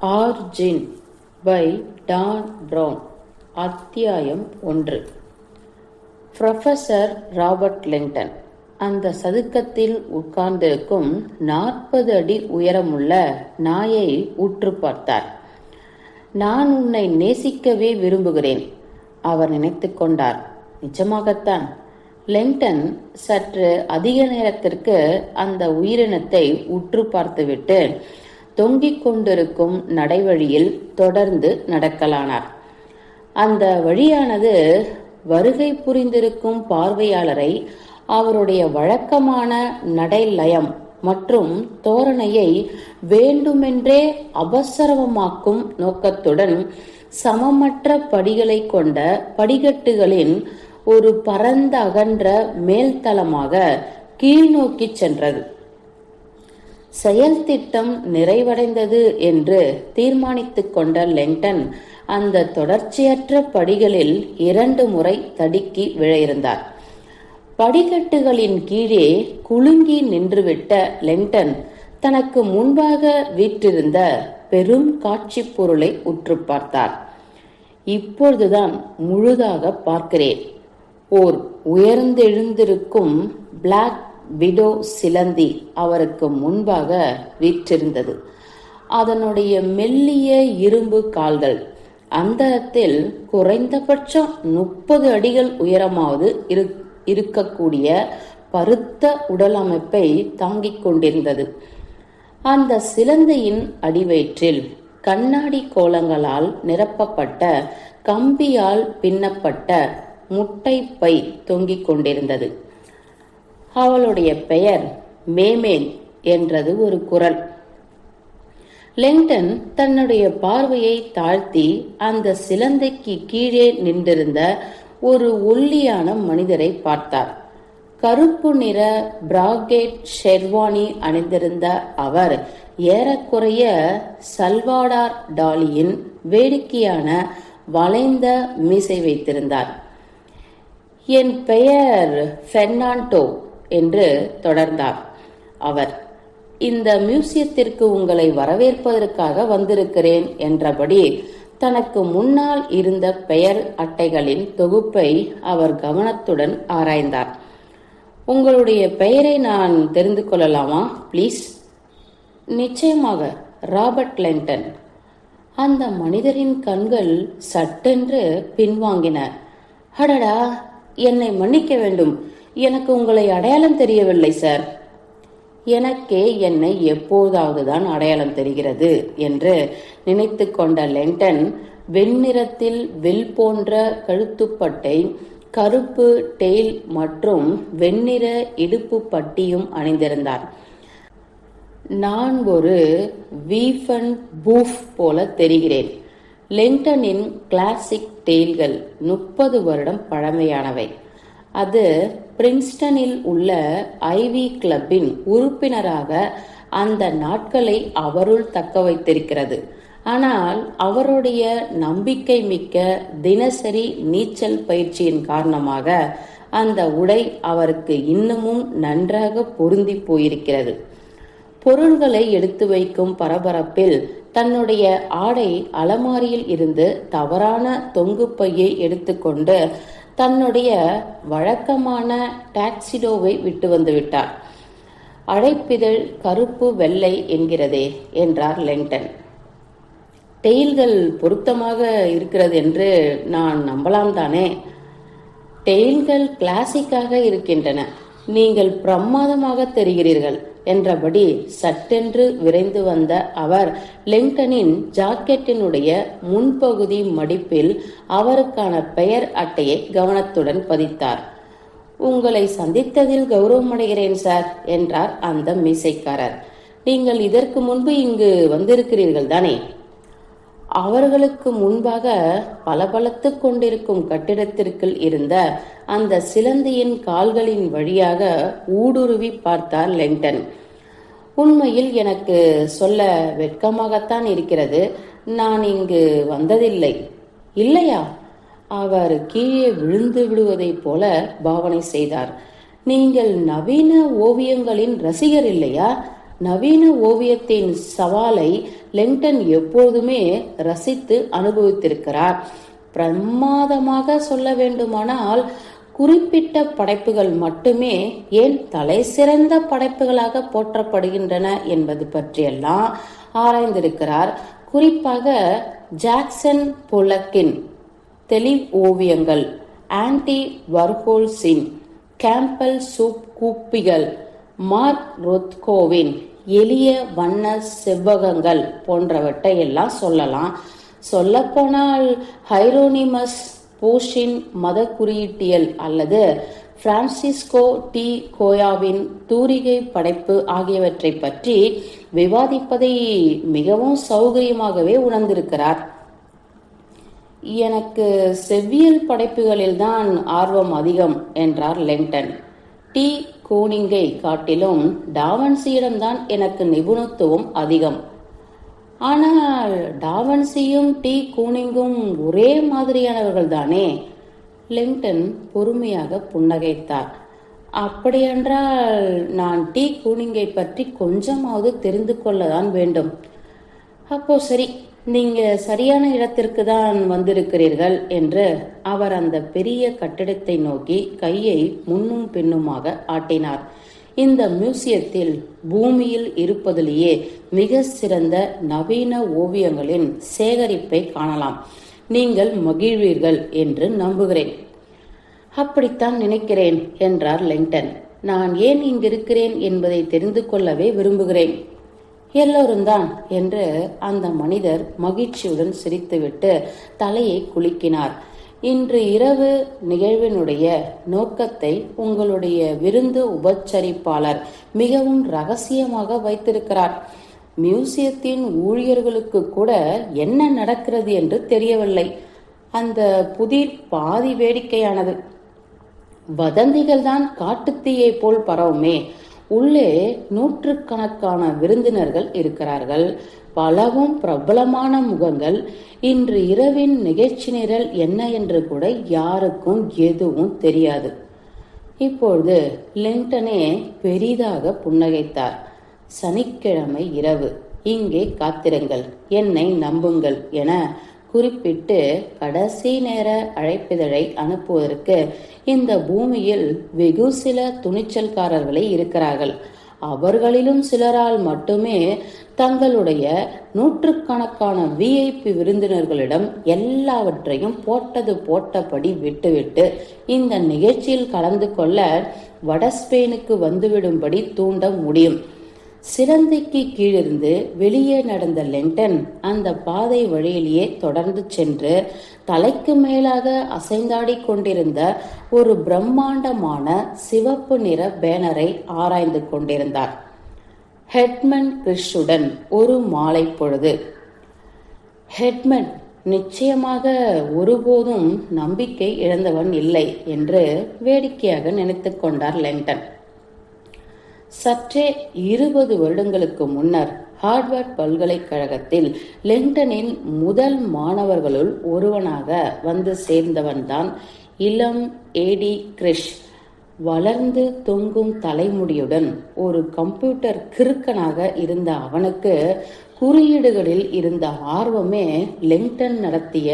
Origin by Don Brown அத்தியாயம் ஒன்று. Professor Robert Langdon. அந்த சதுக்கத்தில் உட்கார்ந்திருக்கும் நாற்பது அடி உயரமுள்ள நாயை உற்று பார்த்தார். நான் உன்னை நேசிக்கவே விரும்புகிறேன் அவர் நினைத்து கொண்டார். நிஜமாகத்தான். லெங்டன் சற்று அதிக நேரத்திற்கு அந்த உயிரினத்தை உற்று பார்த்துவிட்டு தொங்கிக் கொண்டிருக்கும் நடைவழியில் தொடர்ந்து நடக்கலானார். அந்த வழியானது வருகை புரிந்திருக்கும் பார்வையாளரை அவருடைய வழக்கமான நடைலயம் மற்றும் தோரணையை வேண்டுமென்றே அபசரவமாக்கும் நோக்கத்துடன் சமமற்ற படிகளை கொண்ட படிக்கட்டுகளின் ஒரு பரந்த அகன்ற மேல்தளமாக கீழ்நோக்கி சென்றது. செயல் திட்டம் நிறைவடைந்தது என்று தீர்மானித்துக் கொண்ட லெங்டன் அந்த தொடர்ச்சியற்ற படிகளில் இரண்டு முறை தடுக்கி விழையிருந்தார். படிக்கட்டுகளின் கீழே குலுங்கி நின்றுவிட்ட லெங்டன் தனக்கு முன்பாக வீற்றிருந்த பெரும் காட்சி பொருளை உற்று பார்த்தார். இப்பொழுதுதான் முழுதாக பார்க்கிறேன். ஓர் உயர்ந்தெழுந்திருக்கும் பிளாக் விடோ சிலந்தி அவருக்கு முன்பாக வீற்றிருந்தது. அதனுடைய மெல்லிய இரும்பு கால்கள் அந்தரத்தில் குறைந்தபட்சம் முப்பது அடிகள் உயரமாவது இருக்கக்கூடிய பருத்த உடல் அமைப்பை தாங்கிக் கொண்டிருந்தது. அந்த சிலந்தையின் அடிவயிற்றில் கண்ணாடி கோலங்களால் நிரப்பப்பட்ட கம்பியால் பின்னப்பட்ட முட்டை பை தொங்கிக் கொண்டிருந்தது. அவளுடைய பெயர் மேமேன் என்றது ஒரு குரல். லிங்டன் தன்னுடைய பார்வையை தாழ்த்தி அந்த சிலந்தைக்கு கீழே நின்றிருந்த ஒரு ஒல்லியான மனிதரை பார்த்தார். கருப்பு நிற பிராகேட் ஷெர்வானி அணிந்திருந்த அவர் ஏறக்குறைய சல்வாடார் டாலியின் வேடிக்கையான வளைந்த மீசை வைத்திருந்தார். என் பெயர் பெர்னாண்டோ. என்று தொடர்ந்தார். அவர் இந்த மியூசியத்திற்கு உங்களை வரவேற்பதற்காக வந்திருக்கிறேன் என்றபடி தனக்கு முன்னால் இருந்த பெயர் அட்டைகளின் தொகுப்பை அவர் கவனத்துடன் ஆராய்ந்தார். உங்களுடைய பெயரை நான் தெரிந்து கொள்ளலாமா ப்ளீஸ்? நிச்சயமாக ராபர்ட் லெங்டன் அந்த மனிதரின் கண்கள் சட்டென்று பின்வாங்கின. அடடா என்னை மன்னிக்க வேண்டும். எனக்கு உங்களை அடையாளம் தெரியவில்லை சார். எனக்கே என்னை எப்போதாவது தான் அடையாளம் தெரிகிறது என்று நினைத்து கொண்ட லெங்டன் வெண்ணிறத்தில் வில் போன்ற கழுத்துப்பட்டை கருப்பு டெயில் மற்றும் வெண்ணிற இடுப்பு பட்டியும் அணிந்திருந்தார். நான் ஒரு வீஃபன் பூஃப் போல தெரிகிறேன். லெண்டனின் கிளாசிக் டெயில்கள் முப்பது வருடம் பழமையானவை. அது பிரின்ஸ்டனில் உள்ள ஐவி கிளப்பின் உறுப்பினராக அந்த நாட்களை அவருள் தக்க வைத்திருக்கிறது. ஆனால் அவருடைய நம்பிக்கை மிக்க தினசரி நீச்சல் பயிற்சியின் காரணமாக அந்த உடை அவருக்கு இன்னமும் நன்றாக பொருந்தி போயிருக்கிறது. பொருள்களை எடுத்து வைக்கும் பரபரப்பில் தன்னுடைய ஆடை அலமாரியில் இருந்து தவறான தொங்கு பையை எடுத்துக்கொண்டு தன்னுடைய வழக்கமான டாக்ஸிடோவை விட்டு வந்து விட்டார். அழைப்பிதழ் கருப்பு வெள்ளை என்கிறதே என்றார் லெங்டன். டெயில்கள் பொருத்தமாக இருக்கிறது என்று நான் நம்பலாம் தானே? டெயில்கள் கிளாசிக்காக இருக்கின்றன. நீங்கள் பிரமாதமாக தெரிகிறீர்கள் என்றபடி சட்டென்று விரைந்து வந்த அவர் லிங்டனின் ஜாக்கெட்டினுடைய முன்பகுதி மடிப்பில் அவருக்கான பெயர் அட்டையை கவனத்துடன் பதித்தார். உங்களை சந்தித்ததில் கௌரவமடைகிறேன் சார் என்றார் அந்த மீசைக்காரர். நீங்கள் இதற்கு முன்பு இங்கு வந்திருக்கிறீர்கள் தானே அவர்களுக்கு முன்பாக பளபளத்து கொண்டிருக்கும் கட்டிடத்திற்குள் இருந்த அந்த சிலந்தியின் கால்களின் வழியாக ஊடுருவி பார்த்தார் லெங்டன். உண்மையில் எனக்கு சொல்ல வெட்கமாகத்தான் இருக்கிறது. நான் இங்கு வந்ததில்லை. இல்லையா? அவர் கீழே விழுந்து விடுவதைப் போல பாவனை செய்தார். நீங்கள் நவீன ஓவியங்களின் ரசிகர் இல்லையா? நவீன ஓவியத்தின் சவாலை லெங்டன் எப்போதுமே ரசித்து அனுபவித்திருக்கிறார். பிரமாதமாக சொல்ல வேண்டுமானால் குறிப்பிட்ட படைப்புகள் மட்டுமே ஏன் தலை சிறந்த படைப்புகளாக போற்றப்படுகின்றன என்பது பற்றியெல்லாம் ஆராய்ந்திருக்கிறார். குறிப்பாக ஜாக்சன் பொலக்கின் தெளிவ் ஓவியங்கள் ஆன்டி வர்ஹோல்ஸின் கேம்பல் சூப் கூப்பிகள் மார்க் ரொத்கோவின் எளிய வண்ண செவ்வகங்கள் போன்றவற்றை எல்லாம் சொல்லலாம். சொல்லப்போனால் ஹைரோனிமஸ் போஷின் மத குறியீட்டியல் அல்லது பிரான்சிஸ்கோ டி கோயாவின் தூரிகை படைப்பு ஆகியவற்றை பற்றி விவாதிப்பதை மிகவும் சௌகரியமாகவே உணர்ந்திருக்கிறார். எனக்கு செவ்வியல் படைப்புகளில்தான் ஆர்வம் அதிகம் என்றார் லெங்டன். டி கோனிங்கை காட்டிலும் டாவன்சியிடம்தான் எனக்கு நிபுணத்துவம் அதிகம். ஆனால் டாவன்சியும் டி கூனிங்கும் ஒரே மாதிரியானவர்கள் தானே லிங்டன் பொறுமையாக புன்னகைத்தார். அப்படியென்றால் நான் டி கூனிங்கை பற்றி கொஞ்சமாவது தெரிந்து கொள்ளதான் வேண்டும். அப்போ சரி நீங்க சரியான இடத்திற்கு தான் வந்திருக்கிறீர்கள் என்று அவர் அந்த பெரிய கட்டிடத்தை நோக்கி கையை முன்னும் பின்னுமாக ஆட்டினார். இந்த மியூசியத்தில் பூமியில் இருப்பதிலேயே மிக சிறந்த நவீன ஓவியங்களின் சேகரிப்பை காணலாம். நீங்கள் மகிழ்வீர்கள் என்று நம்புகிறேன். அப்படித்தான் நினைக்கிறேன் என்றார் லெங்டன். நான் ஏன் இங்கிருக்கிறேன் என்பதை தெரிந்து கொள்ளவே விரும்புகிறேன். எல்லோரும் தான் என்று அந்த மனிதர் மகிழ்ச்சியுடன் சிரித்துவிட்டு தலையை குலுக்கினார். இன்று இரவு நிகழ்வினுடைய நோக்கத்தை உங்களுடைய விருந்து உபச்சரிப்பாளர் மிகவும் ரகசியமாக வைத்திருக்கிறார். மியூசியத்தின் ஊழியர்களுக்கு கூட என்ன நடக்கிறது என்று தெரியவில்லை. அந்த புதிர் பாதி வேடிக்கையானது. வதந்திகள் தான் காட்டுத்தீயை போல் பரவுமே. உள்ளே நூற்றுக்கணக்கான விருந்தினர்கள் இருக்கிறார்கள். பலவும் பிரபலமான முகங்கள். இன்று இரவின் நிகழ்ச்சி நிரல் என்ன என்று கூட யாருக்கும் எதுவும் தெரியாது. இப்பொழுது லிங்டனே பெரிதாக புன்னகைத்தார். சனிக்கிழமை இரவு. இங்கே காத்திருங்கள். என்னை நம்புங்கள் என குறிப்பிட்டு கடைசி நேர அழைப்பிதழை அனுப்புவதற்கு இந்த பூமியில் வெகு சில துணிச்சல்காரர்களே இருக்கிறார்கள். அவர்களிலும் சிலரால் மட்டுமே தங்களுடைய நூற்றுக்கணக்கான விஐபி விருந்தினர்களிடம் எல்லாவற்றையும் போட்டது போட்டபடி விட்டுவிட்டு இந்த நிகழ்ச்சியில் கலந்து கொள்ள வடஸ்பெயினுக்கு வந்துவிடும்படி தூண்ட முடியும். சிறந்தைக்கு கீழிருந்து வெளியே நடந்த லெங்டன் அந்த பாதை வழியிலேயே தொடர்ந்து சென்று தலைக்கு மேலாக அசைந்தாடி கொண்டிருந்த ஒரு பிரம்மாண்டமான சிவப்பு நிற பேனரை ஆராய்ந்து கொண்டிருந்தார். ஹெட்மன் கிறிஷுடன் ஒரு மாலை பொழுது. ஹெட்மன் நிச்சயமாக ஒருபோதும் நம்பிக்கை இழந்தவன் இல்லை என்று வேடிக்கையாக நினைத்து கொண்டார் லெங்டன் சற்றே இருபது வருடங்களுக்கு முன்னர் ஹார்வர்ட் பல்கலைக்கழகத்தில் லிங்டனின் முதல் மாணவர்களுள் ஒருவனாக வந்து சேர்ந்தவன்தான் இளம் ஏடி கிரிஷ். வளர்ந்து தொங்கும் தலைமுடியுடன் ஒரு கம்ப்யூட்டர் கிறுக்கனாக இருந்த அவனுக்கு குறியீடுகளில் இருந்த ஆர்வமே லிங்டன் நடத்திய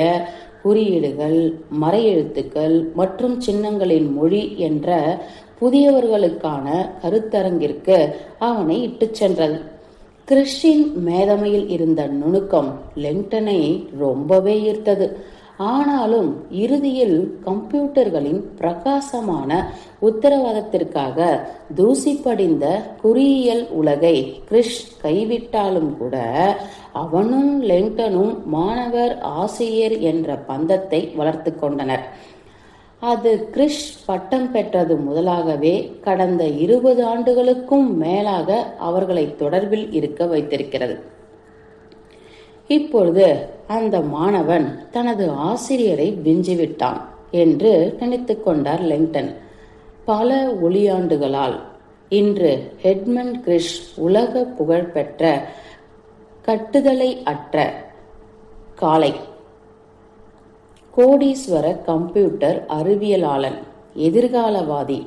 குறியீடுகள் மறையெழுத்துக்கள் மற்றும் சின்னங்களின் மொழி என்ற புதியவர்களுக்கான கருத்தரங்கிற்கு அவனை இட்டுச் சென்றது. கிறிஸ்டின் மேதமையில் இருந்த நுணுக்கம் லெங்டனை ரொம்பவே ஈர்த்தது. ஆனாலும் இறுதியில் கம்ப்யூட்டர்களின் பிரகாசமான உத்தரவாதத்திற்காக தூசி படிந்த குறியியல் உலகை கிறிஷ் கைவிட்டாலும் கூட அவனும் லெங்டனும் மாணவர் ஆசிரியர் என்ற பந்தத்தை வளர்த்து கொண்டனர். அது கிறிஷ் பட்டம் பெற்றது முதலாகவே கடந்த இருபது ஆண்டுகளுக்கும் மேலாக அவர்களை தொடர்பில் இருக்க வைத்திருக்கிறது. இப்பொழுது அந்த மாணவன் தனது ஆசிரியரை விஞ்சிவிட்டான் என்று நினைத்து கொண்டார் லெங்டன். பல ஒளியாண்டுகளால் இன்று ஹெட்மன் கிரிஷ் உலக புகழ்பெற்ற கட்டுதலை அற்ற காலை கோடீஸ்வர கம்ப்யூட்டர் அறிவியலாளன் எதிர்காலவாதி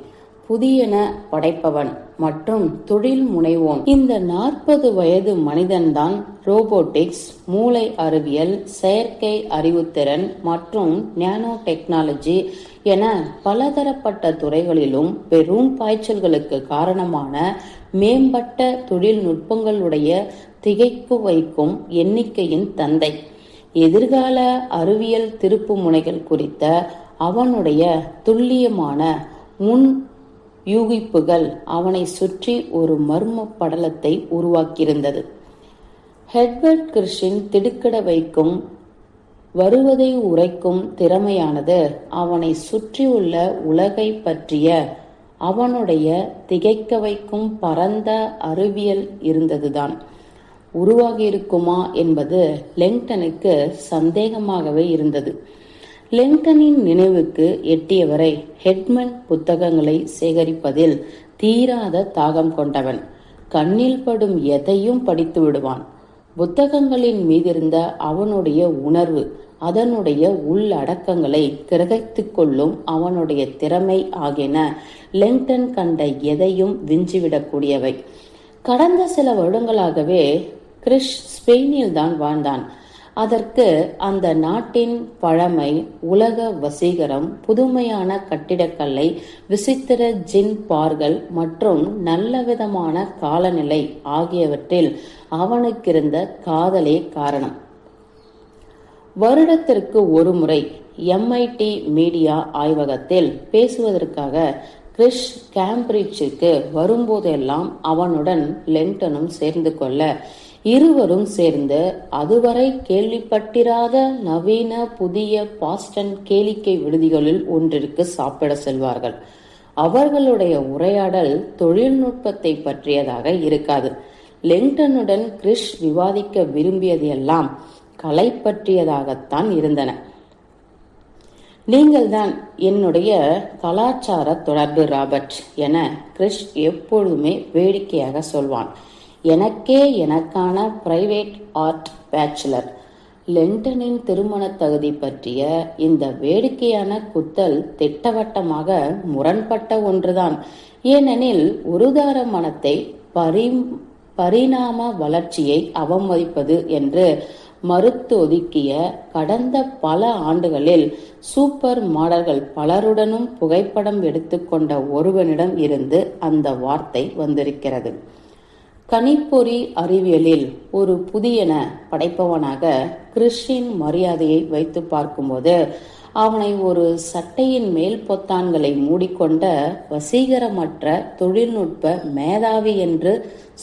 புதியன படைப்பவன் மற்றும் தொழில் முனைவோன். இந்த நாற்பது வயது மனிதன்தான் ரோபோட்டிக்ஸ் மூளை அறிவியல் செயற்கை அறிவுத்திறன் மற்றும் நானோ டெக்னாலஜி என பலதரப்பட்ட துறைகளிலும் பெரும் பாய்ச்சல்களுக்கு காரணமான மேம்பட்ட தொழில்நுட்பங்களுடைய திகைப்பு வைக்கும் எண்ணிக்கையின் தந்தை. எதிர்கால அறிவியல் திருப்பு முனைகள் குறித்த அவனுடைய துல்லியமான முன் யூகிப்புகள் அவனை சுற்றி ஒரு மர்ம படலத்தை உருவாக்கியிருந்தது. ஹெட்வர்ட் கிறிஷின் திடுக்கிட வைக்கும் வருவதை உரைக்கும் திறமையானது அவனை சுற்றியுள்ள உலகை பற்றிய அவனுடைய திகைக்க வைக்கும் பரந்த அறிவியல் இருந்ததுதான். உருவாகியிருக்குமா என்பது லெங்டனுக்கு சந்தேகமாகவே இருந்தது. லெங்டனின் நினைவுக்கு எட்டியவரை ஹெட்மன் புத்தகங்களை சேகரிப்பதில் தீராத தாகம் கொண்டவன். கண்ணில் படும் எதையும் படித்து விடுவான். புத்தகங்களின் மீதிருந்த அவனுடைய உணர்வு அதனுடைய உள்ளடக்கங்களை கிரகித்துக் கொள்ளும் அவனுடைய திறமை ஆகியன லெங்டன் கண்ட எதையும் விஞ்சிவிடக்கூடியவை. கடந்த சில வருடங்களாகவே கிறிஷ் ஸ்பெயினில் தான் வாழ்ந்தான். அதற்கு அந்த நாட்டின் பழமை உலக வசீகரம் புதுமையான கட்டிடக்கல்லை விசித்திர ஜின் பார்கள் மற்றும் நல்லவிதமான காலநிலை ஆகியவற்றில் அவனுக்கிருந்த காதலே காரணம். வருடத்திற்கு ஒரு முறை எம்ஐடி மீடியா ஆய்வகத்தில் பேசுவதற்காக கிறிஷ் கேம்பிரிட்ஜுக்கு வரும்போதெல்லாம் அவனுடன் லெண்டனும் சேர்ந்து கொள்ள இருவரும் சேர்ந்து அதுவரை கேள்விப்பட்டிராத நவீன புதிய பாஸ்டன் கேளிக்கை விடுதிகளில் ஒன்றிற்கு சாப்பிட செல்வார்கள். அவர்களுடைய உரையாடல் தொழில்நுட்பத்தை பற்றியதாக இருக்காது. லெங்டனுடன் கிறிஷ் விவாதிக்க விரும்பியது எல்லாம் கலை பற்றியதாகத்தான் இருந்தன. நீங்கள்தான் என்னுடைய கலாச்சார தொடர்பு ராபர்ட் என கிறிஷ் எப்பொழுதுமே வேடிக்கையாக சொல்வான். எனக்கே எனக்கான பிரைவேட் ஆர்ட் பேச்சுலர். லெண்டனின் திருமணத் தகுதி பற்றிய இந்த வேடிக்கையான குத்தல் திட்டவட்டமாக முரண்பட்ட ஒன்றுதான். ஏனெனில் உருதார மனத்தை பரி பரிணாம வளர்ச்சியை அவமதிப்பது என்று மறுத்து ஒதுக்கிய கடந்த பல ஆண்டுகளில் சூப்பர் மாடல்கள் பலருடனும் புகைப்படம் எடுத்துக்கொண்ட ஒருவனிடம் இருந்து அந்த வார்த்தை வந்திருக்கிறது. கணிப்பொறி அறிவியலில் ஒரு புதியன படைப்பவனாக கிறிஸ்டின் மரியாதையை வைத்து பார்க்கும்போது அவனை ஒரு சட்டையின் மேல் பொத்தான்களை மூடிக்கொண்ட வசீகரமற்ற தொழில்நுட்ப மேதாவி என்று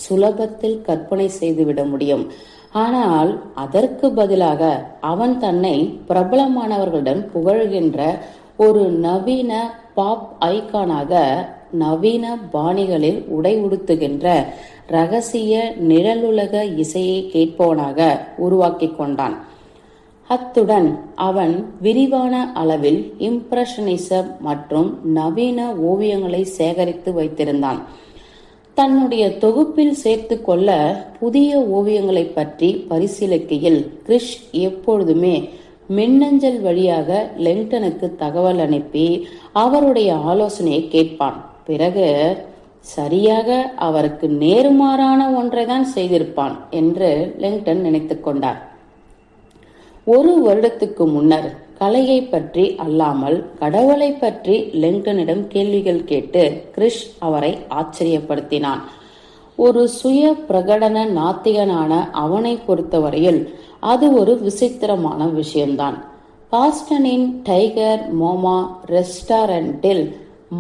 சுலபத்தில் கற்பனை செய்துவிட முடியும். ஆனால் அதற்கு பதிலாக அவன் தன்னை பிரபலமானவர்களுடன் புகழ்கின்ற ஒரு நவீன பாப் ஐகானாக நவீன பாணிகளில் உடை உடுத்துகின்ற ரகசிய நிழலுலக இசையை கேட்போனாக உருவாக்கி கொண்டான். அத்துடன் அவன் விரிவான அளவில் இம்ப்ரெஷனிசம் மற்றும் நவீன ஓவியங்களை சேகரித்து வைத்திருந்தான். தன்னுடைய தொகுப்பில் சேர்த்து கொள்ள புதிய ஓவியங்களை பற்றி பரிசீலிக்கையில் கிறிஷ் எப்பொழுதுமே மின்னஞ்சல் வழியாக லெங்டனுக்கு தகவல் அனுப்பி அவருடைய ஆலோசனையை கேட்பான். பிறகு சரியாக அவருக்கு நேருமாறான ஒன்றை தான் செய்திருப்பான் என்று லெங்டன் நினைத்து கொண்டார். ஒரு வருடத்துக்கு முன்னர் கலையை பற்றி அல்லாமல் கடவுளை பற்றி லிங்டனிடம் கேள்விகள் கேட்டு கிறிஷ் அவரை ஆச்சரியப்படுத்தினான். ஒரு சுய பிரகடன நாத்திகனான அவனை பொறுத்தவரையில் அது ஒரு விசித்திரமான விஷயம்தான். பாஸ்டனின் டைகர் மோமா ரெஸ்டாரண்டில்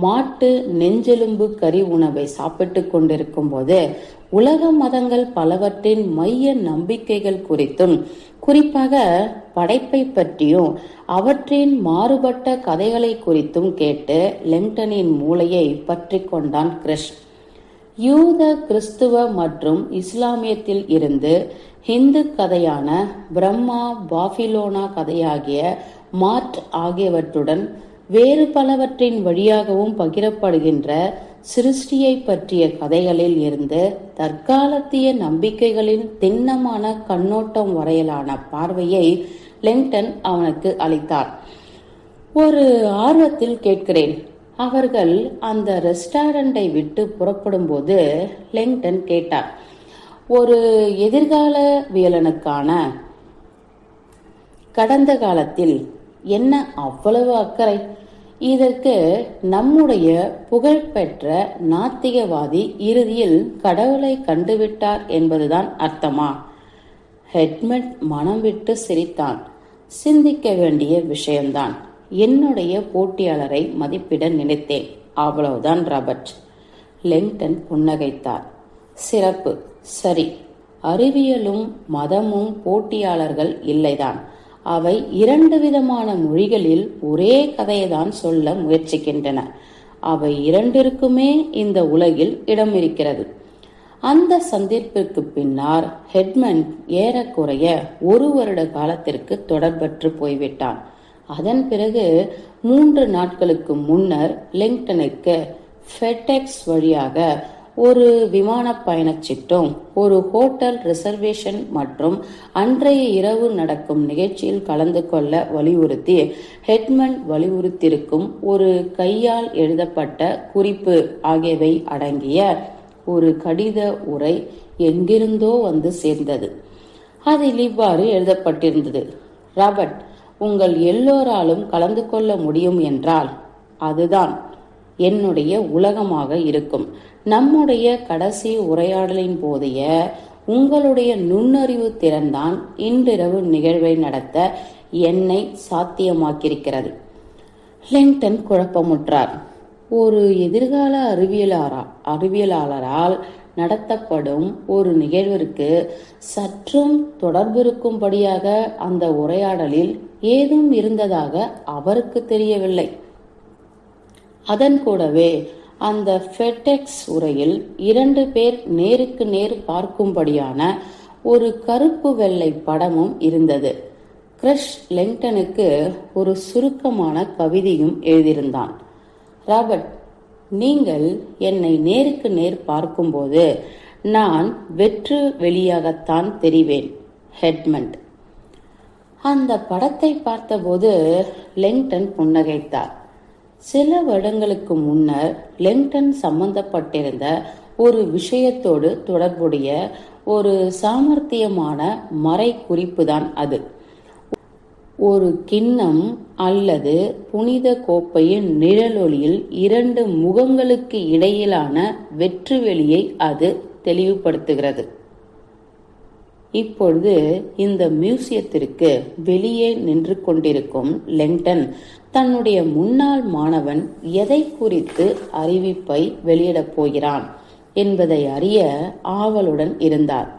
மாட்டு நெஞ்செலும்பு கறி உணவை சாப்பிட்டுக் கொண்டிருக்கும் போது உலக மதங்கள் பலவற்றின் மைய நம்பிக்கைகள் குறித்தும் குறிப்பாக படைப்பை பற்றியும் அவற்றின் மாறுபட்ட கதைகளை குறித்தும் கேட்டு லெங்டனின் மூளையை பற்றி கொண்டான் கிறிஷ். யூத கிறிஸ்துவ மற்றும் இஸ்லாமியத்தில் இருந்து ஹிந்து கதையான பிரம்மா பாபிலோனா கதையாகிய மார்ட் ஆகியவற்றுடன் வேறு பலவற்றின் வழியாகவும் பகிரப்படுகின்ற சிருஷ்டியை பற்றிய கதைகளில் இருந்து தற்காலத்திய நம்பிக்கைகளின் திண்ணமான கண்ணோட்டம் வரையிலான பார்வையை லெங்டன் அவனுக்கு அளித்தார். ஒரு ஆர்வத்தில் கேட்கிறேன். அவர்கள் அந்த ரெஸ்டாரண்டை விட்டு புறப்படும்போது லெங்டன் கேட்டார். ஒரு எதிர்கால வியலனுக்கான கடந்த காலத்தில் என்ன அவ்வளவு அக்கறை? இதற்கு நம்முடைய புகழ்பெற்ற நாத்திகவாதி இறுதியில் கடவுளை கண்டுவிட்டார் என்பதுதான் அர்த்தமா? ஹெட்மெட் மனம் விட்டு சிரித்தான். சிந்திக்க வேண்டிய விஷயம்தான். என்னுடைய போட்டியாளரை மதிப்பிட நினைத்தேன். அவ்வளவுதான் ராபர்ட். லெங்டன் புன்னகைத்தார். சிறப்பு. சரி. அறிவியலும் மதமும் போட்டியாளர்கள் இல்லைதான். அவை இரண்டு விதமான மொழிகளில் ஒரே கதையைதான் சொல்ல முயற்சிக்கின்றன. அவை இரண்டிற்குமே இந்த உலகில் இடம் இருக்கிறது. அந்த சந்திப்பிற்கு பின்னர் ஹெட்மன் ஏறக்குறைய ஒரு வருட காலத்திற்கு தொடர்பற்று போய்விட்டான். அதன் பிறகு மூன்று நாட்களுக்கு முன்னர் லிங்டனுக்கு ஃபெடெக்ஸ் வழியாக ஒரு விமான பயணச்சீட்டும் ஒரு ஹோட்டல் ரிசர்வேஷன் மற்றும் அன்றைய இரவு நடக்கும் நிகழ்ச்சியில் கலந்து கொள்ள வலியுறுத்தி ஹெட்மன் வலியுறுத்தியிருக்கும் ஒரு கையால் எழுதப்பட்ட குறிப்பு ஆகியவை அடங்கிய ஒரு கடித உரை எங்கிருந்தோ வந்து சேர்ந்தது. அதில் இவ்வாறு எழுதப்பட்டிருந்தது. ராபர்ட் உங்கள் எல்லோராலும் கலந்து கொள்ள முடியும் என்றால் அதுதான் என்னுடைய உலகமாக இருக்கும். நம்முடைய கடைசி உரையாடலின் போதைய உங்களுடைய நுண்ணறிவு திறன்தான் இன்றிரவு நிகழ்வை நடத்த என்னை சாத்தியமாக்கியிருக்கிறது. லிங்டன் குழப்பமுற்றார். ஒரு எதிர்கால அறிவியலாரா அறிவியலாளரால் நடத்தப்படும் ஒரு நிகழ்விற்கு சற்றும் தொடர்பு இருக்கும்படியாக அந்த உரையாடலில் ஏதும் இருந்ததாக அவருக்கு தெரியவில்லை. அதன் கூடவே அந்த ஃபெட்டெக்ஸ் உரையில் இரண்டு பேர் நேருக்கு நேர் பார்க்கும்படியான ஒரு கருப்பு வெள்ளை படமும் இருந்தது. கிரஷ் லெங்டனுக்கு ஒரு சுருக்கமான கவிதையும் எழுதியிருந்தான். ராபர்ட் நீங்கள் என்னை நேருக்கு நேர் பார்க்கும்போது நான் வெற்று வெளியாகத்தான் தெரிவேன் ஹெட்மண்ட். அந்த படத்தை பார்த்தபோது லெங்டன் புன்னகைத்தார். சில வருடங்களுக்கு முன்னர் லெங்டன் சம்பந்தப்பட்டிருந்த ஒரு விஷயத்தோடு தொடர்புடைய ஒரு சாமர்த்தியமான மறை குறிப்பு தான் அது. ஒரு கிண்ணம் அல்லது புனித கோப்பையின் நிழலொளியில் இரண்டு முகங்களுக்கு இடையிலான வெற்றுவெளியை அது தெளிவுபடுத்துகிறது. இப்பொழுது இந்த மியூசியத்திற்கு வெளியே நின்று கொண்டிருக்கும் லெங்டன் தன்னுடைய முன்னாள் மாணவன் எதை குறித்து அறிவிப்பை வெளியிடப் போகிறான் என்பதை அறிய ஆவலுடன் இருந்தார்.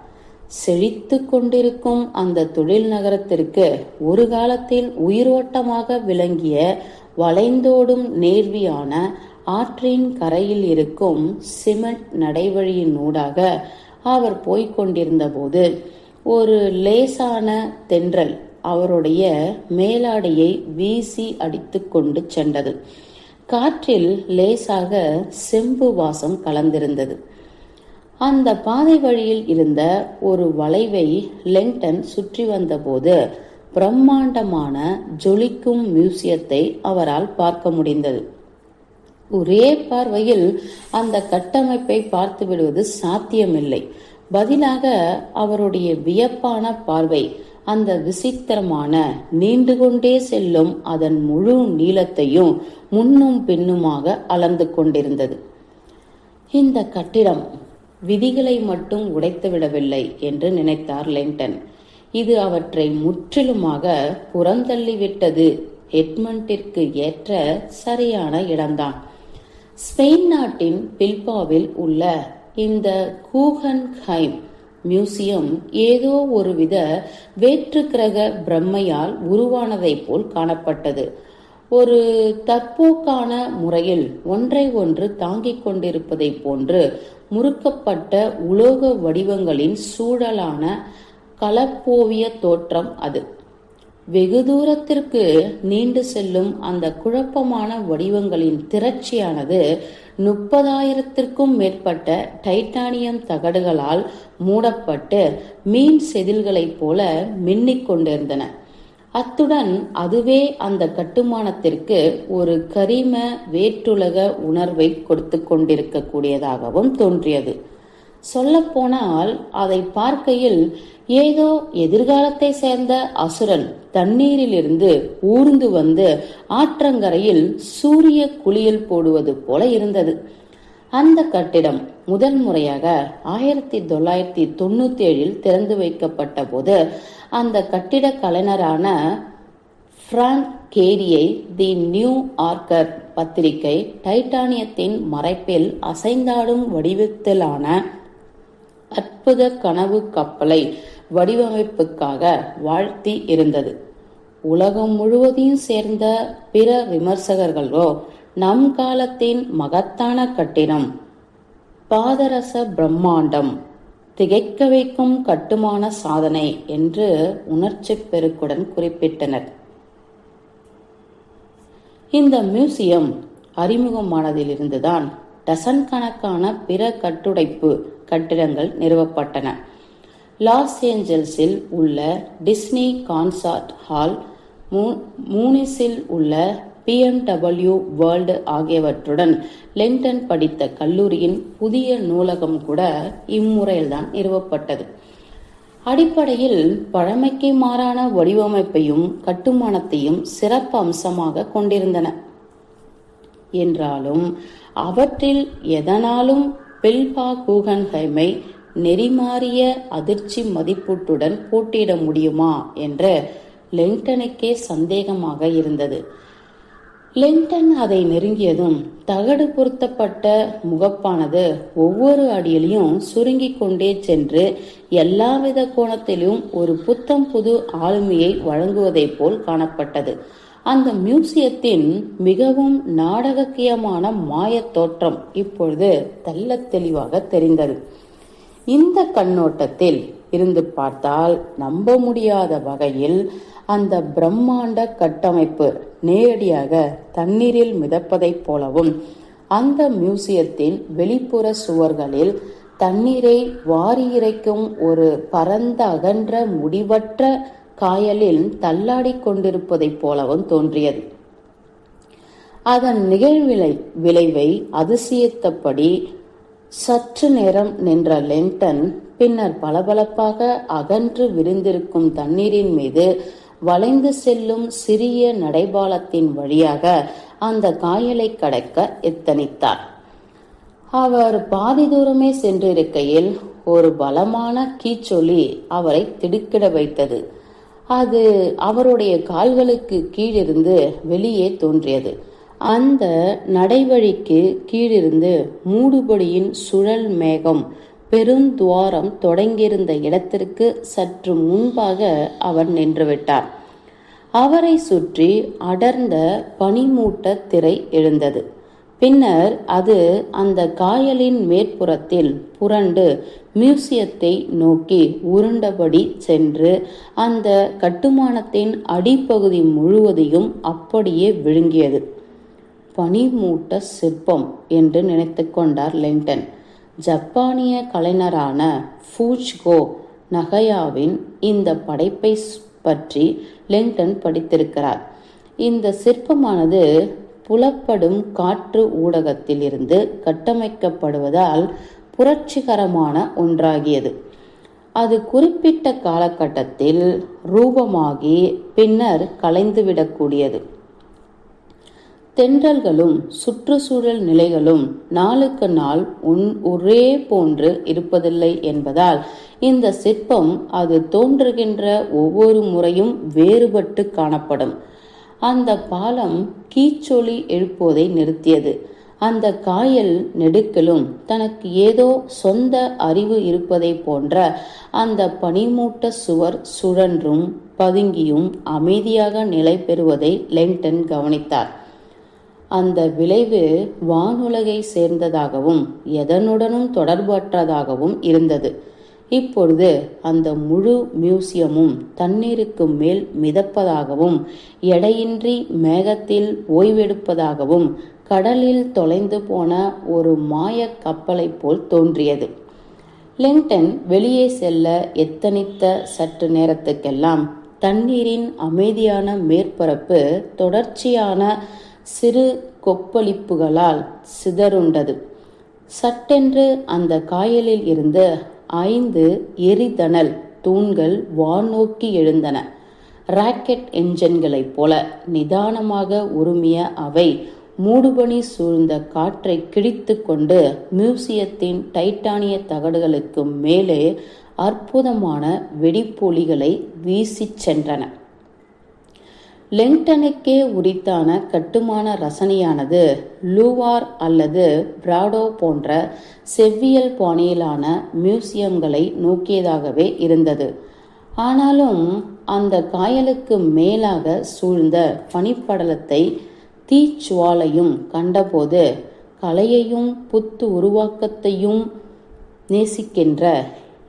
செழித்து கொண்டிருக்கும் அந்த தொழில் நகரத்திற்கு ஒரு காலத்தில் உயிரோட்டமாக விளங்கிய வளைந்தோடும் நேர்வியான ஆற்றின் கரையில் இருக்கும் சிமெண்ட் நடைவழியின் ஊடாக அவர் போய்க் கொண்டிருந்த போது ஒரு லேசான தென்றல் அவருடைய மேலாடையை வீசி அடித்து கொண்டு சென்றது. காற்றில் லேசாக செம்பு வாசம் கலந்திருந்தது. அந்த பாதை வழியில் இருந்த ஒரு வளைவை லெங்டன் சுற்றி வந்தபோது பிரம்மாண்டமான ஜொலிக்கும் மியூசியத்தை அவரால் பார்க்க முடிந்தது. ஒரே பார்வையில் அந்த கட்டமைப்பை பார்த்து விடுவது சாத்தியமில்லை. பதிலாக அவருடைய வியப்பான பார்வை அந்த விசித்திரமான நீண்டு கொண்டே செல்லும் அதன் முழு நீளத்தையும் முன்னும் பின்னுமாக அளந்து கொண்டிருந்தது. இந்த கட்டிடம் விதிகளை மட்டும் உடைத்துவிடவில்லை என்று நினைத்தார் லெங்டன். இது அவற்றை முற்றிலுமாக புறந்தள்ளிவிட்டது எட்மண்டிற்கு ஏற்ற சரியான இடம்தான். ஸ்பெயின் நாட்டின் பில்பாவில் உள்ள இந்த கூகன்ஹைம் மியூசியம் ஏதோ ஒருவித வேற்று கிரக பிரம்மையால் உருவானதைப் போல் காணப்பட்டது. ஒரு தற்போக்கான முறையில் ஒன்றை ஒன்று தாங்கிக் கொண்டிருப்பதை போன்று முறுக்கப்பட்ட உலோக வடிவங்களின் சூழலான கலப்போவிய தோற்றம் அது. வெகு தூரத்திற்கு நீண்டு செல்லும் அந்த குழப்பமான வடிவங்களின் திரட்சியானது முப்பதாயிரத்திற்கும் மேற்பட்ட டைட்டானியம் தகடுகளால் மூடப்பட்டு மீன் செதில்களைப் போல மின்னிக் கொண்டிருந்தன. அத்துடன் அதுவே அந்த கட்டுமானத்திற்கு ஒரு கரிம வேற்றுலக உணர்வை கொடுத்து கொண்டிருக்கக்கூடியதாகவும் தோன்றியது. சொல்லப்போனால் அதை பார்க்கையில் ஏதோ எதிர்காலத்தை சேர்ந்த அசுரன் தண்ணீரிலிருந்து ஊர்ந்து வந்து ஆற்றங்கரையில் சூரிய குளியல் போடுவது போல இருந்தது. அந்த கட்டிடம் முதல் முறையாக ஆயிரத்தி தொள்ளாயிரத்தி தொண்ணூத்தி ஏழில் திறந்து வைக்கப்பட்ட போது அந்த கட்டிட கலைஞரான பிராங்க் கேரியை தி நியூ ஆர்கர் பத்திரிகை டைட்டானியத்தின் மறைப்பில் அசைந்தாடும் வடிவத்திலான அற்புத கனவு கப்பலை வடிவமைப்புக்காக வாழ்த்தி இருந்தது. உலகம் முழுவதையும் சேர்ந்த பிற விமர்சகர்களோ நம் காலத்தின் மகத்தான கட்டிடம் பாதரச பிரம்மாண்டம் திகைக்க வைக்கும் கட்டுமான சாதனை என்று உணர்ச்சி பெருக்குடன் குறிப்பிட்டனர். இந்த மியூசியம் அறிமுகமானதிலிருந்துதான் டசன் கணக்கான பிற கட்டுடைப்பு கட்டிடங்கள் நிறுவப்பட்டன. லாஸ் ஏஞ்சல்ஸில் உள்ள டிஸ்னி கான்சர்ட் ஹால் மூனிஸில் உள்ள பிஎம்டபிள்யூ வேர்ல்டு ஆகியவற்றுடன் லெங்டன் படித்த கல்லூரியின் புதிய நூலகம் கூட இம்முறையில்தான் நிறுவப்பட்டது. அடிப்படையில் பழமைக்கு மாறான வடிவமைப்பையும் கட்டுமானத்தையும் சிறப்பு அம்சமாக கொண்டிருந்தன. என்றாலும் அவற்றில் எதனாலும் பில்பா கூகன்ஹைமை நெறிமாறிய அதிர்ச்சி மதிப்பீட்டுடன் போட்டியிட முடியுமா என்ற லெங்டனுக்கே சந்தேகமாக இருந்தது. லெங்டன் அதை நெருங்கியதும் தகடு பொருத்தப்பட்ட முகப்பானது ஒவ்வொரு அடியிலையும் சுருங்கி கொண்டே சென்று எல்லாவித கோணத்திலும் ஒரு புத்தம் புது ஆளுமையை வழங்குவதைப் போல் காணப்பட்டது. அந்த மியூசியத்தின் மிகவும் நாடகக்கியமான மாயத் தோற்றம் இப்பொழுது தெல்ல தெளிவாக தெரிந்தது. இந்த கண்ணோட்டத்தில் இருந்து பார்த்தால் நம்ப முடியாத வகையில் அந்த பிரம்மாண்ட கட்டமைப்பு நேரடியாக தண்ணீரில் மிதப்பதைப் போலவும் அந்த மியூசியத்தின் வெளிப்புற சுவர்களில் தண்ணீரை வாரி இறைக்கும் ஒரு பரந்த அகன்ற முடிவற்ற காயலில் தள்ளாடி கொண்டிருப்பதைப் போலவும் தோன்றியது. அதன் நிகழ்விளை விளைவை அதிசயத்தபடி சற்று நேரம் நின்ற லெங்டன் பின்னர் பளபளப்பாக அகன்று விரிந்திருக்கும் தண்ணீரின் மீது வளைந்து செல்லும் சிறிய நடைபாலத்தின் வழியாக அந்த காயலை கடக்க எத்தனித்தார். அவர் பாதி தூரமே சென்றிருக்கையில் ஒரு பலமான கீச்சொலி அவரை திடுக்கிட வைத்தது. அது அவருடைய கால்களுக்கு கீழிருந்து வெளியே தோன்றியது. அந்த நடைவழிக்கு கீழிருந்து மூடுபடியின் சுழல் மேகம் பெருந்துவாரம் தொடங்கியிருந்த இடத்திற்கு சற்று முன்பாக அவர் நின்றுவிட்டார். அவரை சுற்றி அடர்ந்த பனிமூட்ட திரை எழுந்தது. பின்னர் அது அந்த காயலின் மேற்புறத்தில் புரண்டு மியூசியத்தை நோக்கி உருண்டபடி சென்று அந்த கட்டுமானத்தின் அடிப்பகுதி முழுவதையும் அப்படியே விழுங்கியது. பனிமூட்ட சிற்பம் என்று நினைத்து கொண்டார் லெங்டன் ஜப்பானிய கலைஞரான ஃபூச்கோ நகையாவின் இந்த படைப்பை பற்றி லெங்டன் படித்திருக்கிறார். இந்த சிற்பமானது புலப்படும் காற்று ஊடகத்திலிருந்து கட்டமைக்கப்படுவதால் புரட்சிகரமான ஒன்றாகியது. அது குறிப்பிட்ட காலகட்டத்தில் ரூபமாகி பின்னர் கலைந்துவிடக்கூடியது. தென்றல்களும் சுற்றுச்சூழல் நிலைகளும் நாளுக்கு நாள் உன் ஒரே போன்று இருப்பதில்லை என்பதால் இந்த சிற்பம் அது தோன்றுகின்ற ஒவ்வொரு முறையும் வேறுபட்டு காணப்படும். அந்த பாலம் கீச்சொலி எழுப்புவதை நிறுத்தியது. அந்த காயல் நெடுக்கிலும் தனக்கு ஏதோ சொந்த அறிவு இருப்பதை போன்ற அந்த பனிமூட்ட சுவர் சுழன்றும் பதுங்கியும் அமைதியாக நிலை பெறுவதை லெங்டன் கவனித்தார். அந்த விளைவு வானுலகை சேர்ந்ததாகவும் எதனுடனும் தொடர்பற்றதாகவும் இருந்தது. இப்பொழுது அந்த முழு மியூசியமும் தண்ணீருக்கு மேல் மிதப்பதாகவும் எடையின்றி மேகத்தில் ஓய்வெடுப்பதாகவும் கடலில் தொலைந்து போன ஒரு மாய கப்பலை போல் தோன்றியது. லிங்டன் வெளியே செல்ல எத்தனித்த சற்று நேரத்துக்கெல்லாம் தண்ணீரின் அமைதியான மேற்பரப்பு தொடர்ச்சியான சிறு கொப்பளிப்புகளால் சிதறுண்டது. சட்டென்று அந்த காயலில் இருந்து ஐந்து எரிதணல் தூண்கள் வானோக்கி எழுந்தன. ராக்கெட் என்ஜின்களைப் போல நிதானமாக உருமிய அவை மூடுபனி சூழ்ந்த காற்றை கிழித்து கொண்டு மியூசியத்தின் டைட்டானிய தகடுகளுக்கு மேலே அற்புதமான வெடிப்பொலிகளை வீசிச் சென்றன. லெங்டனுக்கே உரித்தான கட்டுமான ரசனையானது லூவார் அல்லது பிராடோ போன்ற செவ்வியல் பாணியிலான மியூசியம்களை நோக்கியதாகவே இருந்தது. ஆனாலும் அந்த காயலுக்கு மேலாக சூழ்ந்த பனிப்படலத்தை தீச்சுவாலையும் கண்டபோது கலையையும் புத்து உருவாக்கத்தையும் நேசிக்கின்ற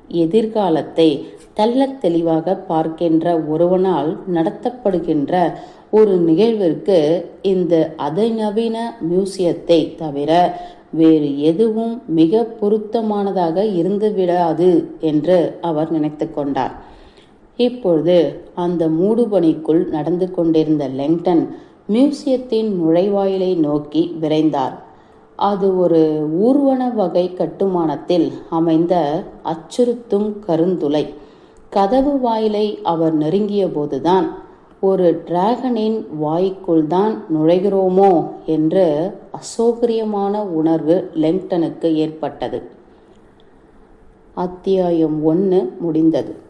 எதிர்காலத்தை தெள்ளத் தெளிவாக பார்க்கின்ற ஒருவனால் நடத்தப்படுகின்ற ஒரு நிகழ்விற்கு இந்த அதிநவீன மியூசியத்தை தவிர வேறு எதுவும் மிக பொருத்தமானதாக இருந்துவிடாது என்று அவர் நினைத்து கொண்டார். இப்பொழுது அந்த மூடுபனிக்குள் நடந்து கொண்டிருந்த லெங்டன் மியூசியத்தின் நுழைவாயிலை நோக்கி விரைந்தார். அது ஒரு ஊர்வன வகை கட்டுமானத்தில் அமைந்த அச்சுறுத்தும் கருந்துளை. கதவு வாயிலை அவர் நெருங்கிய போதுதான் ஒரு டிராகனின் வாய்க்குள் தான் நுழைகிறோமோ என்று அசௌகரியமான உணர்வு லெங்டனுக்கு ஏற்பட்டது. அத்தியாயம் ஒன்று முடிந்தது.